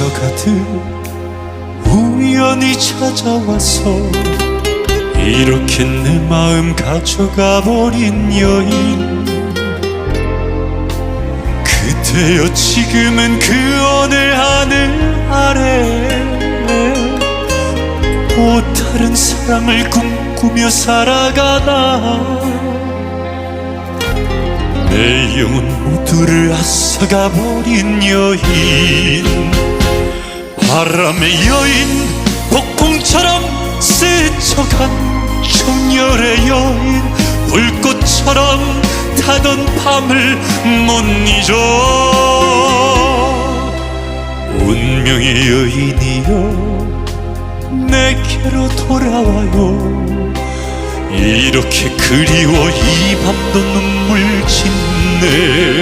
스쳐가듯 우연히 찾아와서 이렇게 내 마음 가져가 버린 여인. 그대여 지금은 그 어느 하늘 아래 또 다른 사랑을 꿈꾸며 살아가나 내 영혼 모두를 앗아가 버린 여인 바람의 여인 폭풍처럼 스쳐간 정열의 여인 불꽃처럼 타던 밤을 못 잊어. 운명의 여인이여 내게로 돌아와요. 이렇게 그리워 이 밤도 눈물 짓네